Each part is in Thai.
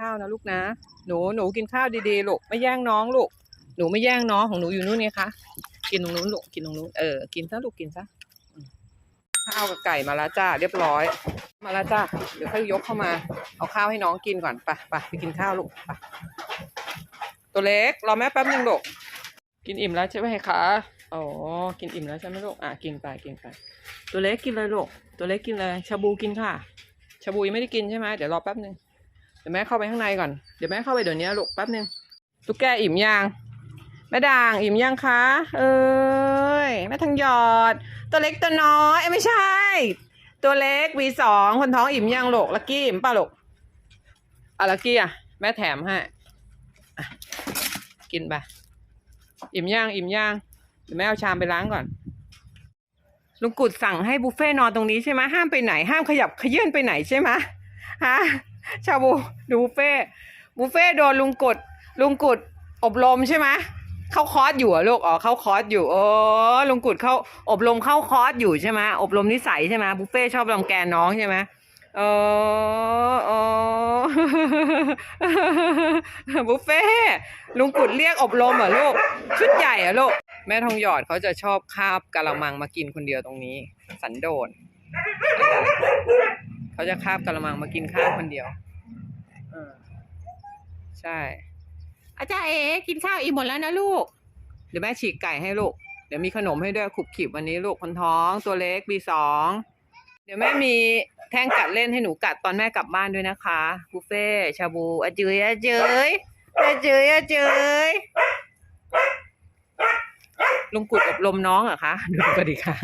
ข้าวนะลูกนะ หนูหนูกินข้าวดีๆลูกไม่แย่งน้องลูก หนูไม่แย่งน้องของหนูอยู่นู่นไงคะ กินตรงนู้นลูกกินตรงนู้นเออกินซะลูกกินซะข้าวกับไก่มาแล้วจ้าเรียบร้อย มาแล้วจ้าเดี๋ยวค่อยยกเข้ามา เอาข้าวให้น้องกินก่อนไปไปไปกินข้าวลูกไปตัวเล็กรอแม่แป๊บนึงลูกกินอิ่มแล้วใช่ไหมคะอ๋อกินอิ่มแล้วใช่ไหมลูกอะกินไปกินไปตัวเล็กกินเลยลูกตัวเล็กกินเลยชาบูกินค่ะชาบูยังไม่ได้กินใช่ไหมเดี๋ยวรอแป๊บนึง เดี๋ยวแม่เข้าไปข้างในก่อน เดี๋ยวแม่เข้าไปเดี๋ยวนี้ลูกแป๊บนึงตุ๊กแกอิ่มยังแม่ด่างอิ่มยังคะ เอ้ยแม่ทางหยอด ตัวเล็กตัวน้อยเอ้ยไม่ใช่ ตัวเล็กวีสองคนท้องอิ่มยังลูกลักกี้อิ่มป่ะลูกอะลักกี้อะแม่แถมให้กินไปอิ่มย่างอิ่มย่างเดี๋ยวแม่เอาชามไปล้างก่อนลุงกุดสั่งให้บุฟเฟ่์นอนตรงนี้ใช่ไหมห้ามไปไหนห้ามขยับขยื่นไปไหนใช่ไหมฮะ ชาบูดูบุฟเฟ่บุฟเฟ่โดนลุงกุดลุงกุดอบรมใช่ไหมเข้าคอร์สอยู่ลูกอ๋อเข้าคอร์สอยู่โอ้ลุงกุดเข้าอบรมเข้าคอร์สอยู่ใช่ไหมอบรมนิสัยใช่ไหมบุฟเฟ่ชอบรังแกน้องใช่ไหมเออเอบุฟเฟ่ลุงกุดเรียกอบรมเหรอลูกชุดใหญ่เหรอะลูกแม่ทองหยอดเขาจะชอบคาบกะละมังมากินคนเดียวตรงนี้ สันโดษ เขาจะคาบกะละมังมากินข้าวคนเดียวเออใช่ อาจารย์เอ๋กินข้าวอิ่มหมดแล้วนะลูก เดี๋ยวแม่ฉีกไก่ให้ลูก เดี๋ยวมีขนมให้ด้วยขลุบขิบวันนี้ลูกคนท้องตัวเล็กปีสอง เดี๋ยวแม่มีแท่งกัดเล่นให้หนูกัดตอนแม่กลับบ้านด้วยนะคะบุฟเฟ่ต์ชาบูอาเจยอาเจยอาเจยอาเจยลุงกุดอบรมน้องเหรอคะ ดูก็ดีค่ะ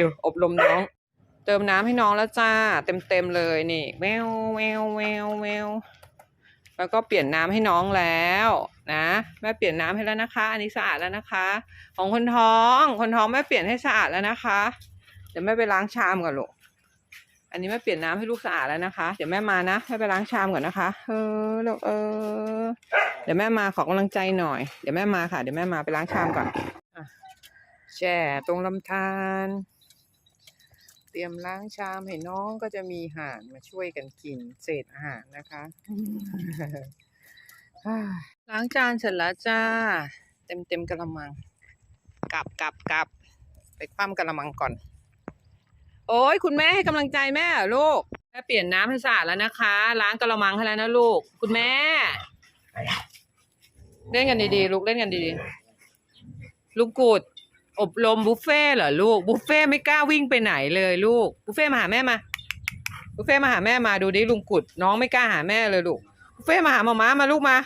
ดูอบรมน้อง เติมน้ำให้น้องแล้วจ้า เต็มเต็มๆเลยนี่แววแววแววแววแล้วก็เปลี่ยนน้ำให้น้องแล้วนะแม่เปลี่ยนน้ำให้แล้วนะคะ อันนี้สะอาดแล้วนะคะ ของคนท้องคนท้องแม่เปลี่ยนให้สะอาดแล้วนะคะ เดี๋ยวแม่ไปล้างชามก่อนลูกอันนี้แม่เปลี่ยนน้ำให้ลูกสะอาดแล้วนะคะ เดี๋ยวแม่มานะแม่ไปล้างชามก่อนนะคะเออลูกเออเดี๋ยวแม่มาขอกำลังใจหน่อย เดี๋ยวแม่มาค่ะ เดี๋ยวแม่มาไปล้างชามก่อนอะแช่ตรงลำธาร เตรียมล้างชามให้น้องก็จะมีห่านมาช่วยกันกินเศษอาหารนะคะ ล้างจานเสร็จแล้วจ้า เต็มเต็มกระมัง กลับกลับกลับไปคว่ำกระมังก่อน โอ้ยคุณแม่ให้กำลังใจแม่เหรอลูกแม่เปลี่ยนน้ำให้สะอาดแล้วนะคะ ล้างกระมังให้แล้วนะลูก คุณแม่ เล่นกันดีๆลูกเล่นกันดีๆลูกกูด อบรมบุฟเฟ่เหรอลูกบุฟเฟ่ไม่กล้าวิ่งไปไหนเลยลูกบุฟเฟ่มาหาแม่มาบุฟเฟ่มาหาแม่มาดูดิลุงกุด น้องไม่กล้าหาแม่เลยลูกบุฟเฟ่มาหามาม้ามาลูกมา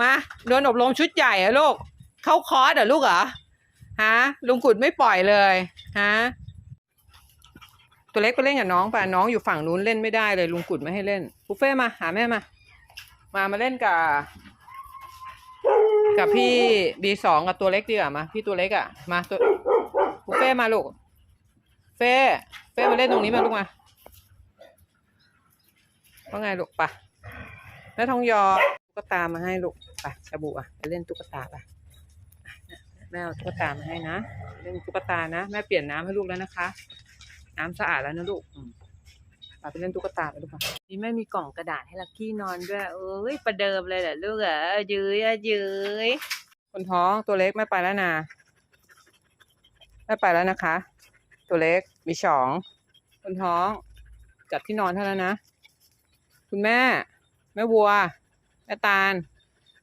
มาโดนอบรมชุดใหญ่อะลูกเข้าคอร์สเหรอลูกเหรอฮะลุงกุดไม่ปล่อยเลยฮะตัวเล็กไปเล่นกับน้องป่ะน้องอยู่ฝั่งนู้นเล่นไม่ได้เลยลุงกุดไม่ให้เล่นบุฟเฟ่มาหาแม่มา มามาเล่นกับ กับพี่บีสองกับตัวเล็กดีกว่ามาพี่ตัวเล็กอะมาตัวบุฟเฟ่มาลูก เฟ่เฟ่มาเล่นตรงนี้มาลูกมาว่าไงลูกปะแม่ทองยอตุ๊กตามาให้ลูกไปชาบูอะไปเล่นตุ๊กตาไปแม่เอาตุ๊กตามาให้นะเล่นตุ๊กตานะ แม่เปลี่ยนน้ำให้ลูกแล้วนะคะ น้ำสะอาดแล้วนะลูก อืมไปไปเล่นตุ๊กตาไปลูกค่ะนี่แม่มีกล่องกระดาษให้ลักกี้นอนด้วยเอ้ยประเดิมเลยเหรอลูกเหรอยืยอะยืยคนท้องตัวเล็กไม่ไปแล้วนะไม่ไปแล้วนะคะ ตัวเล็กมีสองคนท้องจัดที่นอนเท่านั้นนะ คุณแม่แม่วัวแม่ตาล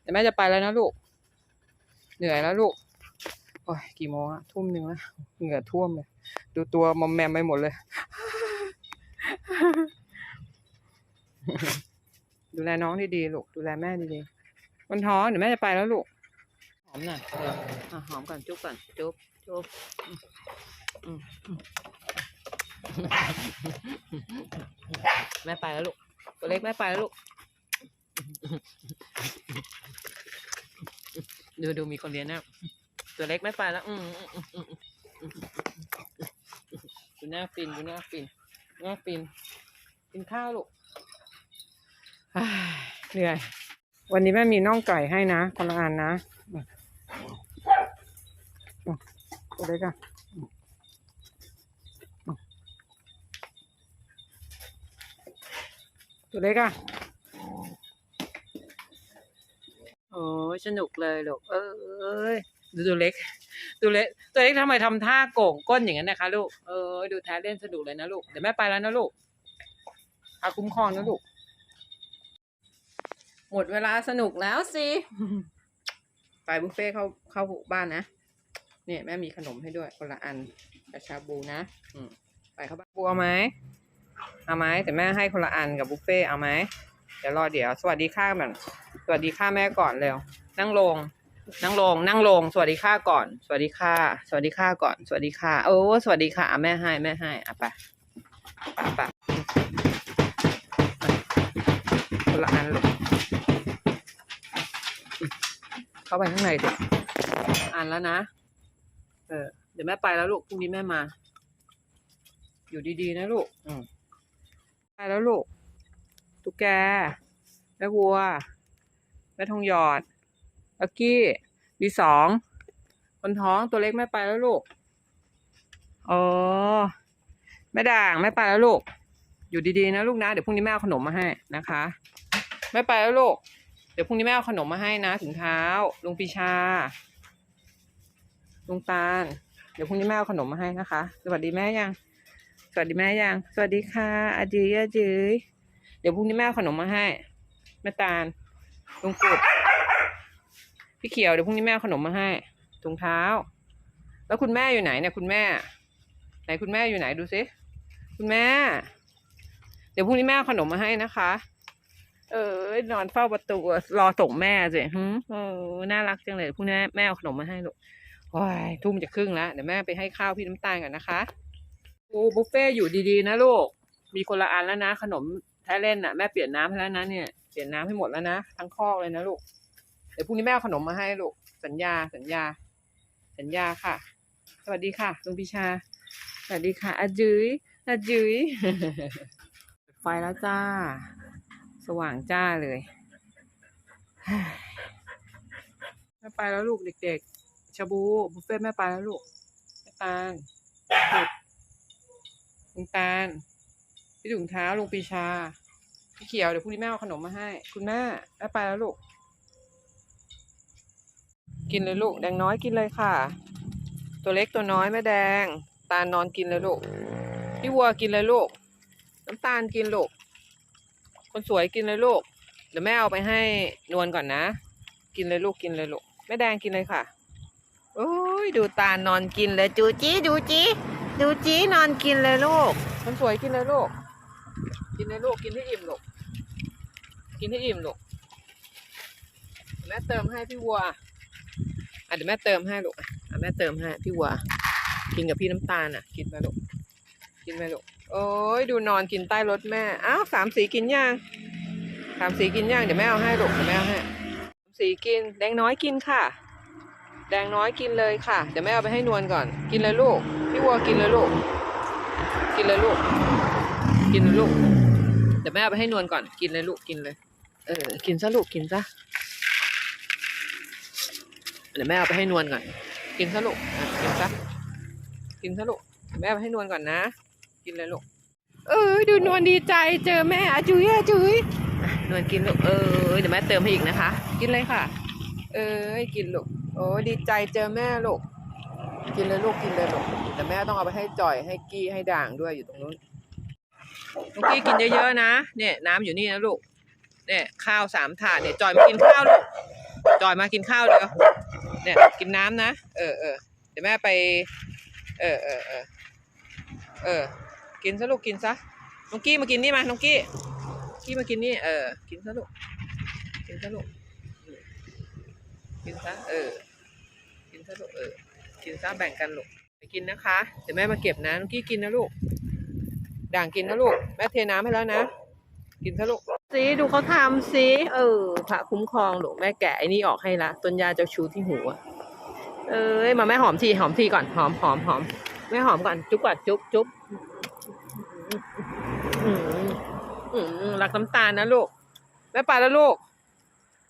เดี๋ยวแม่จะไปแล้วนะลูก เหนื่อยแล้วลูกโอ้ยกี่โมงอะทุ่มหนึ่งแล้วเหงื่อท่วมเลย ดูตัวมอมแมมไปหมดเลย ดูแลน้องดีๆลูกดูแลแม่ดีๆคนท้องเดี๋ยวแม่จะไปแล้วลูกหอมหน่อยเอออะหอมก่อนจุ๊บก่อนจุ๊บจุ๊บอืมอืมอืมแม่ไปแล้วลูกตัวเล็กแม่ไปแล้วลูกดูดูมีคนเรียนนะตัวเล็กไม่ไปแล้วอืมอืมอืมอืมอืมดูหน้าฟินดูหน้าฟินหน้าฟิน กินข้าวลูกอ้าย เหนื่อย วันนี้แม่มีน่องไก่ให้นะคนละอันนะตัวเล็กอะตัวเล็กอะโอ้ยสนุกเลยลูกเอ้ยดูตัวเล็กตัวเล็กตัวเล็กทำไมทำท่าโก่งก้นอย่างนั้นนะคะลูกเออดูแท้เล่นสนุกเลยนะลูกเดี๋ยวแม่ไปแล้วนะลูกอาคุ้มครองนะลูก หมดเวลาสนุกแล้วสิไปบุฟเฟ่เข้าเข้าบ้านนะเนี่ยแม่มีขนมให้ด้วยคนละอันกับชาบูนะอืมไปเข้าบ้านบูเอาไหมเอาไหมแต่แม่ให้คนละอันกับบุฟเฟ่เอาไหมเดี๋ยวรอเดี๋ยว สวัสดีค่ะมันสวัสดีค่ะแม่ก่อนเร็วนั่งลง นั่งลง นั่งลง สวัสดีค่ะก่อน สวัสดีค่ะ สวัสดีค่ะก่อน สวัสดีค่ะโอ้สวัสดีค่ะแม่ให้แม่ให้อะไปไปไปคนละอันลูก เข้าไปข้างในดิอ่านแล้วนะ เออ เดี๋ยวแม่ไปแล้วลูก พรุ่งนี้แม่มา อยู่ดีๆนะลูก อืมไปแล้วลูก ตุ๊กแก แม่วัว แม่ทองหยอดลักกี้บีสองคนท้องตัวเล็กแม่ไปแล้วลูก อ๋อ แม่ด่างแม่ไปแล้วลูก อยู่ดีๆนะลูกนะ เดี๋ยวพรุ่งนี้แม่เอาขนมมาให้นะคะ แม่ไปแล้วลูก ดี๋ยวพรุ่งนี้แม่เอาขนมมาให้นะถุงเท้าลุงปีชา ลุงตาล เดี๋ยวพรุ่งนี้แม่เอาขนมมาให้นะคะ สวัสดีแม่ยัง สวัสดีแม่ยัง สวัสดีค่ะอาจืยอาจืยเดี๋ยวพรุ่งนี้แม่เอาขนมมาให้แม่ตาลลุงกุดพี่เขียวเดี๋ยวพรุ่งนี้แม่เอาขนมมาให้ถุงเท้า แล้วคุณแม่อยู่ไหนเนี่ยคุณแม่ ไหนคุณแม่อยู่ไหนดูสิคุณแม่ เดี๋ยวพรุ่งนี้แม่เอาขนมมาให้นะคะ เออนอนเฝ้าประตูรอส่งแม่สิฮึเออน่ารักจังเลยพรุ่งนี้แม่เอาขนมมาให้ลูกโอ้ยทุ่มจะครึ่งแล้วเดี๋ยวแม่ไปให้ข้าวพี่น้ำตาลก่อนนะคะโอ้บุฟเฟ่อยู่ดีๆนะลูกมีคนละอันแล้วนะ ขนมแท้เล่นน่ะแม่เปลี่ยนน้ำให้แล้วนะเนี่ยเปลี่ยนน้ำให้หมดแล้วนะทั้งคอกเลยนะลูกเดี๋ยวพรุ่งนี้แม่เอาขนมมาให้ลูกสัญญาสัญญา สัญญาค่ะ สวัสดีค่ะลุงพิชา สวัสดีค่ะอาจุยอาจุยไฟแล้วจ้า สว่างจ้าเลยแม่ไปแล้วลูกเด็กๆชาบูบุฟเฟ่แม่ไปแล้วลูกแม่ตาลลุดลุงตาลพี่ถุงเท้าลุงปีชา พี่เขียวเดี๋ยวพรุ่งนี้แม่เอาขนมมาให้ คุณแม่แม่ไปแล้วลูก กินเลยลูกแดงน้อยกินเลยค่ะ ตัวเล็กตัวน้อยแม่แดง ตาลนอนกินเลยลูกพี่วัวกินเลยลูกน้ำตาลกินลูก คนสวยกินเลยลูก เดี๋ยวแม่เอาไปให้นวลก่อนนะ กินเลยลูกกินเลยลูก แม่แดงกินเลยค่ะ โอ้ยดูตานอนกินเลยจูจี้ดูจี้ดูจี้นอนกินเลยลูก คนสวยกินเลยลูก กินเลยลูกกินให้อิ่มลูก กินให้อิ่มลูก แม่เติมให้พี่วัวอะเดี๋ยวแม่เติมให้ลูกอะแม่เติมให้พี่วัว กินกับพี่น้ำตาลอะ กินไปลูก กินไปลูก อ้ยดูนอนกินใต้รถแม่ อ้าวสามสีกินยังสามสีกินยังเดี๋ยวแม่เอาให้ลูกเดี๋ยวแม่เอาให้สามสีกิน แดงน้อยกินค่ะ แดงน้อยกินเลยค่ะ เดี๋ยวแม่เอาไปให้นวลก่อน กินเลยลูก พี่วัวกินเลยลูก กินเลยลูก กินเลยลูก เดี๋ยวแม่เอาไปให้นวลก่อน กินเลยลูก กินเลย เออ กินซะลูก กินซะ เดี๋ยวแม่เอาไปให้นวลก่อน กินซะลูกกินซะ กินซะลูก แม่เอาไปให้นวลก่อนนะ กินเลยลูก เออดูนวลดีใจเจอแม่อาจุยอาจุยอะนวลกินลูกเออเดี๋ยวแม่เติมให้อีกนะคะ กินเลยค่ะ เออกินลูกโอ้ดีใจเจอแม่ลูกกินเลยลูกกินเลยลูกแต่แม่ต้องเอาไปให้จ่อยให้กี้ให้ด่างด้วยอยู่ตรงนู้นลูกกี้กินเยอะๆนะเนี่ยน้ำอยู่นี่นะลูกเนี่ยข้าวสามถาดเนี่ยจอยมากินข้าวลูกจอยมากินข้าวเลยเนี่ยกินน้ำนะเออเออเดี๋ยวแม่ไป เออเออเออเออ กินซะลูกกินซะน้องกี้มากินนี่มาน้องกี้กี้มากินนี่เออกินซะลูกกินซะลูกกินซะเออกินซะลูกเออกินซะแบ่งกันลูกไปกินนะคะเดี๋ยวแม่มาเก็บนะน้องกี้กินนะลูก ด่างกินนะลูกแม่เทน้ำให้แล้วนะกินซะลูกสิดูเขาทำสิเออพระคุ้มครองลูกแม่แกะไอ้นี่ออกให้ละต้นยาเจ้าชูที่หูอะเอ้ยมาแม่หอมทีหอมทีก่อนหอมหอมหอมแม่หอมก่อนจุ๊บก่อนจุ๊บจุ๊บ รักน้ำตาลนะลูก แม่ไปแล้วลูก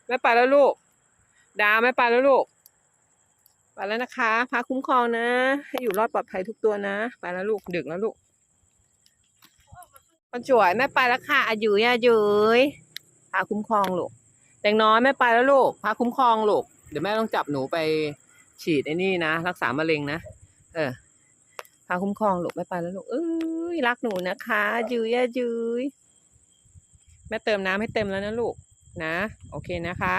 แม่ไปแล้วลูก ดาวแม่ไปแล้วลูกไปแล้วนะคะพระคุ้มครองนะ ให้อยู่รอดปลอดภัยทุกตัวนะ ไปแล้วลูก ดึกแล้วลูกคนสวยแม่ไปแล้วค่ะอายุยายุยพาคุ้มครองลูกแดงน้อยแม่ไปแล้วลูกพาคุ้มครองลูก เดี๋ยวแม่ต้องจับหนูไปฉีดไอ้นี่นะ รักษามะเร็งนะ เออ พาคุ้มครองลูกแม่ไปแล้วลูกเอ้ยรักหนูนะคะจุยอะจุยแม่เติมน้ำให้เต็มแล้วนะลูกนะ โอเคนะคะ